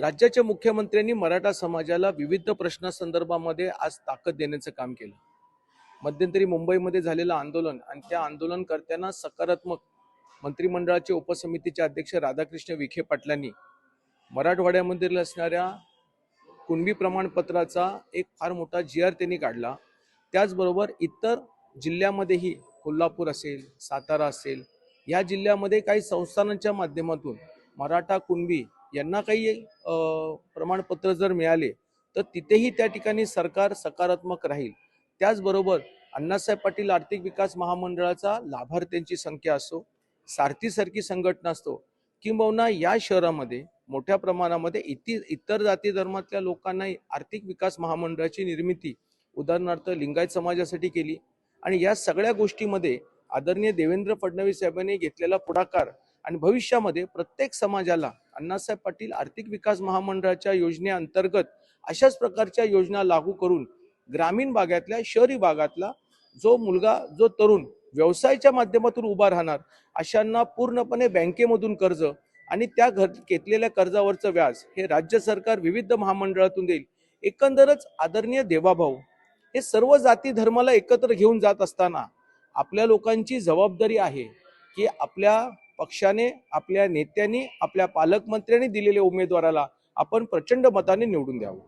राज्याच्या मुख्यमंत्र्यांनी मराठा समाजाला विविध प्रश्नासंदर्भामध्ये आज ताकद देण्याचं काम केलं. मध्यंतरी मुंबईमध्ये झालेलं आंदोलन आणि त्या आंदोलनकर्त्यांना सकारात्मक मंत्रिमंडळाचे उपसमितीचे अध्यक्ष राधाकृष्ण विखे पाटलांनी मराठवाड्यामधील असणाऱ्या कुणबी प्रमाणपत्राचा एक फार मोठा जी आर त्यांनी काढला. त्याचबरोबर इतर जिल्ह्यामध्येही कोल्हापूर असेल सातारा असेल या जिल्ह्यामध्ये काही संस्थानांच्या माध्यमातून मराठा कुणबी यांना काही प्रमाणपत्र जर मिळाले तर तिथेही त्या ठिकाणी सरकार सकारात्मक राहील. त्याचबरोबर अण्णासाहेब पाटील आर्थिक विकास महामंडळाचा लाभार्थ्यांची संख्या असो सारथीसारखी संघटना असतो किंबहुना या शहरामध्ये मोठ्या प्रमाणामध्ये इति इतर जाती धर्मातल्या लोकांना आर्थिक विकास महामंडळाची निर्मिती उदाहरणार्थ लिंगायत समाजासाठी केली. आणि या सगळ्या गोष्टीमध्ये आदरणीय देवेंद्र फडणवीस साहेबांनी घेतलेला पुढाकार आणि भविष्यामध्ये प्रत्येक समाजाला अण्णासाहेब पाटील आर्थिक विकास महामंडळाच्या योजनेअंतर्गत अशाच प्रकारच्या योजना लागू करून ग्रामीण भागातल्या शहरी भागातला जो मुलगा जो तरुण व्यवसायाच्या माध्यमातून उभा राहणार अशांना पूर्णपणे बँकेमधून कर्ज आणि त्या घर घेतलेल्या कर्जावरचं व्याज हे राज्य सरकार विविध महामंडळातून देईल. एकंदरच आदरणीय देवाभाऊ हे सर्व जाती धर्माला एकत्र घेऊन जात असताना आपल्या लोकांची जबाबदारी आहे की आपल्या पक्षाने आपल्या नेत्यांनी आपल्या पालकमंत्र्यांनी दिलेल्या उमेदवाराला आपण प्रचंड मताने निवडून द्यावं.